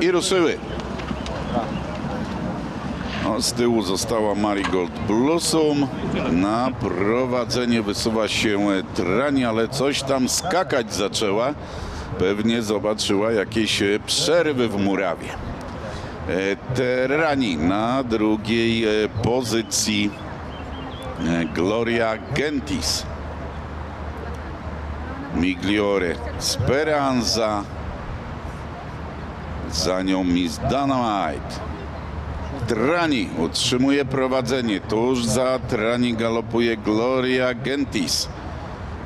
i ruszyły. No, z tyłu została Marigold Blossom. Na prowadzenie wysuwa się Trani, ale coś tam skakać zaczęła. Pewnie zobaczyła jakieś przerwy w murawie. E, Trani na drugiej e, pozycji e, Gloria Gentis. Migliore Speranza. Za nią Miss Dynamite. Trani utrzymuje prowadzenie. Tuż za Trani galopuje Gloria Gentis.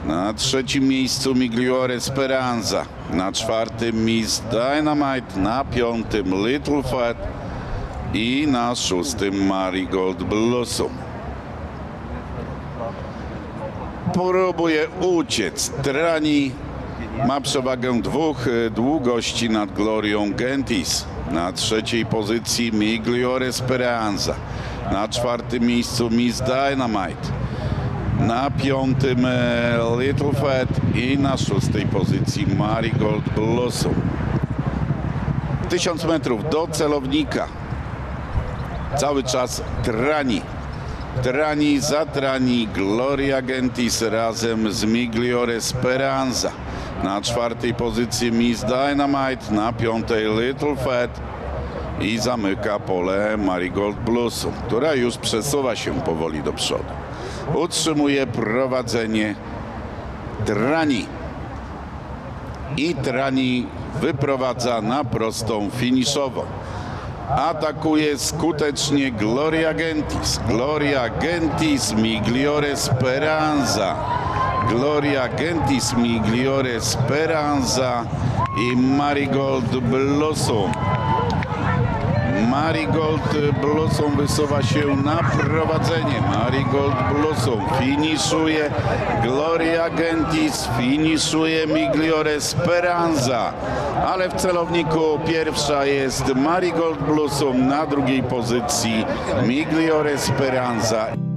Na trzecim miejscu Migliore Speranza. Na czwartym Miss Dynamite. Na piątym Little Fat. I na szóstym Marigold Blossom. Próbuje uciec. Trani ma przewagę dwóch e, długości nad Glorią Gentis. Na trzeciej pozycji Migliore Speranza. Na czwartym miejscu Miss Dynamite. Na piątym e, Little Fat i na szóstej pozycji Marigold Blossom. Tysiąc metrów do celownika. Cały czas Trani. Trani za Trani, Gloria Gentis razem z Migliore Speranza. Na czwartej pozycji Miss Dynamite, na piątej Little Fat i zamyka pole Marigold Blossom, która już przesuwa się powoli do przodu. Utrzymuje prowadzenie Trani. I Trani wyprowadza na prostą finiszową. Atakuje skutecznie Gloria Gentis. Gloria Gentis, Migliore Speranza. Gloria Gentis, Migliore Speranza i Marigold Blossom. Marigold Blossom wysuwa się na prowadzenie. Marigold Blossom finiszuje. Gloria Gentis finiszuje Migliore Speranza. Ale w celowniku pierwsza jest Marigold Blossom, na drugiej pozycji Migliore Speranza.